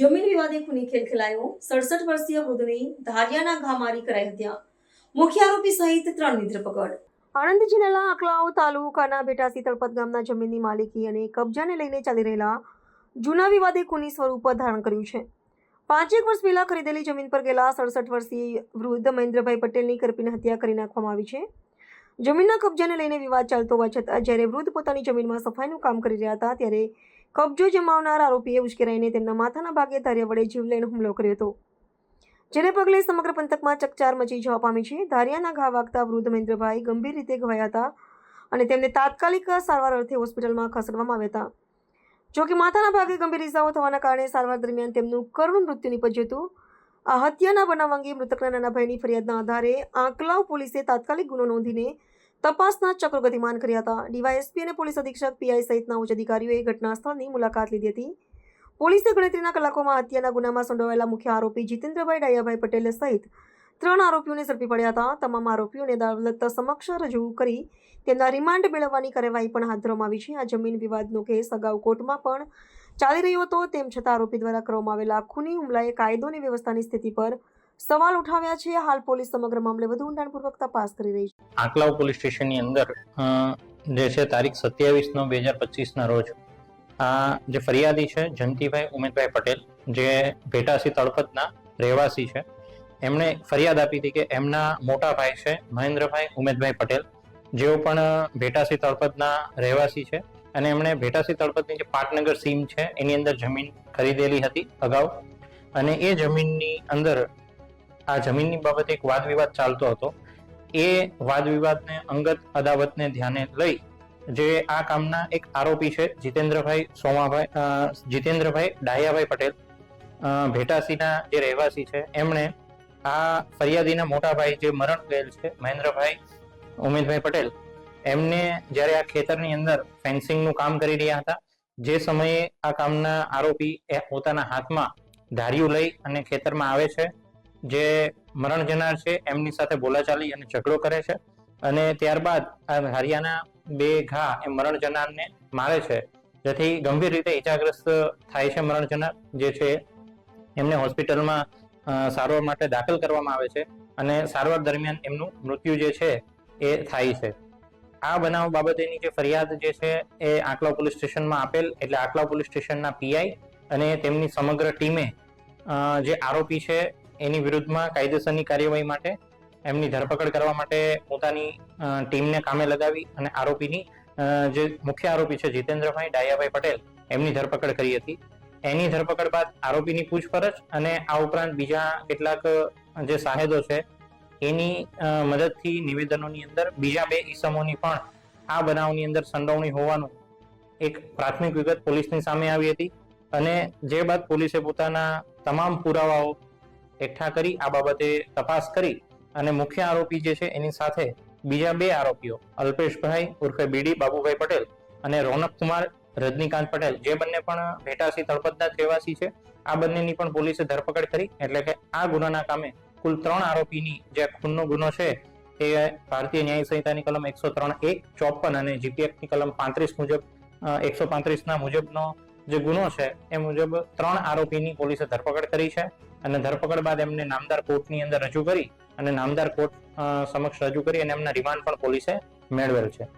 જમીન વિવાદે ખૂની ખેલ ખેલાયો. સડસઠ વર્ષીય વૃદ્ધની ધારિયાના ઘા મારી કરાઈ હત્યા. મુખ્ય આરોપી સહિત ત્રણની ધરપકડ. આણંદ જિલ્લાના અકલાવ તાલુકાના બેટાસી તળપત ગામના જમીનની માલિકી અને કબજાને લઈને ચાલી રહેલા જૂના વિવાદે ખૂની સ્વરૂપ ધારણ કર્યું છે. પાંચેક વર્ષ પહેલા ખરીદેલી જમીન પર ગયેલા સડસઠ વર્ષીય વૃદ્ધ મહેન્દ્રભાઈ પટેલની કરપીને હત્યા કરી નાખવામાં આવી છે. જમીનના કબજાને લઈને વિવાદ ચાલતો હોવા છતાં જ્યારે વૃદ્ધ પોતાની જમીનમાં સફાઈનું કામ કરી રહ્યા હતા ત્યારે કબજો જમાવનાર આરોપીએ ઉશ્કેરાઈને તેમના માથાના ભાગે ધાર્યા વડે જીવલેણ હુમલો કર્યો હતો. જેને પગલે સમગ્ર પંથકમાં ચકચાર મચી જવા પામી છે. ધારિયાના ઘા વાગતા વૃદ્ધ મહેન્દ્રભાઈ ગંભીર રીતે ઘવાયા હતા અને તેમને તાત્કાલિક સારવાર અર્થે હોસ્પિટલમાં ખસેડવામાં આવ્યા હતા. જોકે માથાના ભાગે ગંભીર ઇજાઓ થવાના કારણે સારવાર દરમિયાન તેમનું કરુણ મૃત્યુ નીપજ્યું હતું. આ હત્યાના બનાવ અંગે મૃતકના નાના ભાઈની ફરિયાદના આધારે આંકલાવ પોલીસે તાત્કાલિક ગુનો નોંધીને તપાસના ચક્રો ગતિમાન કર્યા હતા. ડીવાયએસપી અને પોલીસ અધિક્ષક પીઆઈ સહિતના ઉચ્ચ અધિકારીઓએ ઘટના સ્થળની મુલાકાત લીધી હતી. પોલીસે ગણતરીના કલાકોમાં હત્યાના ગુનામાં સંડોવાયેલા મુખ્ય આરોપી જીતેન્દ્રભાઈ ડાયાભાઈ પટેલ સહિત ત્રણ આરોપીઓને ઝડપી પડ્યા હતા. તમામ આરોપીઓને અદાલત સમક્ષ રજૂ કરી તેમના રિમાન્ડ મેળવવાની કાર્યવાહી પણ હાથ ધરવામાં આવી છે. આ જમીન વિવાદનો કેસ અગાઉ કોર્ટમાં પણ ચાલી રહ્યો હતો. તેમ છતાં આરોપી દ્વારા કરવામાં આવેલા ખૂની હુમલાએ કાયદો અને વ્યવસ્થાની સ્થિતિ પર સવાલ ઉઠાવ્યા છે. હાલ પોલીસ સમગ્ર મામલે વધુ ઊંડાણપૂર્વક તપાસ કરી રહી છે. આકલાવ પોલીસ સ્ટેશનની અંદર જે છે તારીખ સત્યાવીસ નવ બે હજાર પચીસના રોજ, આ જે ફરિયાદી છે જંતીભાઈ ઉમેદભાઈ પટેલ, જે ભેટાસી તળપતના રહેવાસી છે, એમણે ફરિયાદ આપી હતી કે એમના મોટા ભાઈ છે, મહેન્દ્રભાઈ ઉમેદભાઈ પટેલ, જેઓ પણ ભેટાસી તળપદના રહેવાસી છે અને એમણે ભેટાસી તળપદની જે પાટનગર સીમ છે, એની અંદર જમીન ખરીદેલી હતી અગાઉ અને એ જમીનની અંદર આ જમીનની બાબતે એક વાદ વિવાદ ચાલતો હતો. એ વાદ વિવાદને અંગત અદાવતને ધ્યાને લઈ જે આ કામના એક આરોપી છે, જીતેન્દ્રભાઈ સોમાભાઈ જીતેન્દ્રભાઈ ડાયાભાઈ પટેલ ભેટાસીના જે રહેવાસી છે, એમણે આ ફરિયાદીના મોટાભાઈ જે મરણ ગયેલ છે, મહેન્દ્રભાઈ ઉમેદભાઈ પટેલ, એમને જ્યારે આ ખેતરની અંદર ફેન્સિંગનું કામ કરી રહ્યા હતા, જે સમયે આ કામના આરોપી એ પોતાના હાથમાં ધાર્યું લઈ અને ખેતરમાં આવે છે જે મરણ જનાર છે, એમની સાથે બોલાચાલી અને ઝઘડો કરે છે. અને ત્યારબાદ હરિયાના બે ઘા એ મરણ જનારને મારે છે. જેથી ગંભીર રીતે ઈજાગ્રસ્ત થાય છે મરણ જનાર, જે છે એમને હોસ્પિટલમાં સારવાર માટે દાખલ કરવામાં આવે છે અને સારવાર દરમિયાન એમનું મૃત્યુ જે છે એ થાય છે. આ બનાવ બાબતેની જે ફરિયાદ જે છે એ આંકલાવ પોલીસ સ્ટેશનમાં આપેલ, એટલે આંકલાવ પોલીસ સ્ટેશનના પીઆઈ અને તેમની સમગ્ર ટીમે જે આરોપી છે એની વિરુદ્ધમાં કાયદેસરની કાર્યવાહી માટે, એમની ધરપકડ કરવા માટે પોતાની ટીમને કામે લગાવી અને આરોપીની જે મુખ્ય આરોપી છે જીતેન્દ્રભાઈ ડાયાભાઈ પટેલ, એમની ધરપકડ કરી હતી. એની ધરપકડ બાદ આરોપીની પૂછપરછ અને આ ઉપરાંત બીજા કેટલાક જે સાહેદો છે, એની મદદથી નિવેદનોની અંદર બીજા બે ઈસમોની પણ આ બનાવની અંદર સંડોવણી હોવાનું એક પ્રાથમિક વિગત પોલીસની સામે આવી હતી. અને જે બાદ પોલીસે પોતાના તમામ પુરાવાઓ એકઠા કરી આ બાબતે તપાસ કરી અને મુખ્ય આરોપી જે છે એની સાથે બીજા બે આરોપીઓ, અલ્પેશભાઈ ઉર્ફે બીડી, બાબુભાઈ પટેલ અને રોનક કુમાર રજનીકાંત પટેલ, જે બંને પણ ભેટાસી તળપદના રહેવાસી છે. આ બંનેની પણ પોલીસે ધરપકડ કરી, એટલે કે આ ગુનાના કામે કુલ ત્રણ આરોપીની જે ખૂનનો ગુનો છે એ ભારતીય ન્યાય સંહિતાની કલમ એકસો ત્રણ એક ચોપન અને જીપીએફની કલમ પાંત્રીસ મુજબ એકસો પાંત્રીસના મુજબનો જે ગુનો છે એ મુજબ ત્રણ આરોપીની પોલીસે ધરપકડ કરી છે. અને ધરપકડ બાદ એમને નામદાર કોર્ટની અંદર રજૂ કરી અને નામદાર કોર્ટ સમક્ષ રજૂ કરી અને એમના રિમાન્ડ પણ પોલીસે મેળવેલ છે.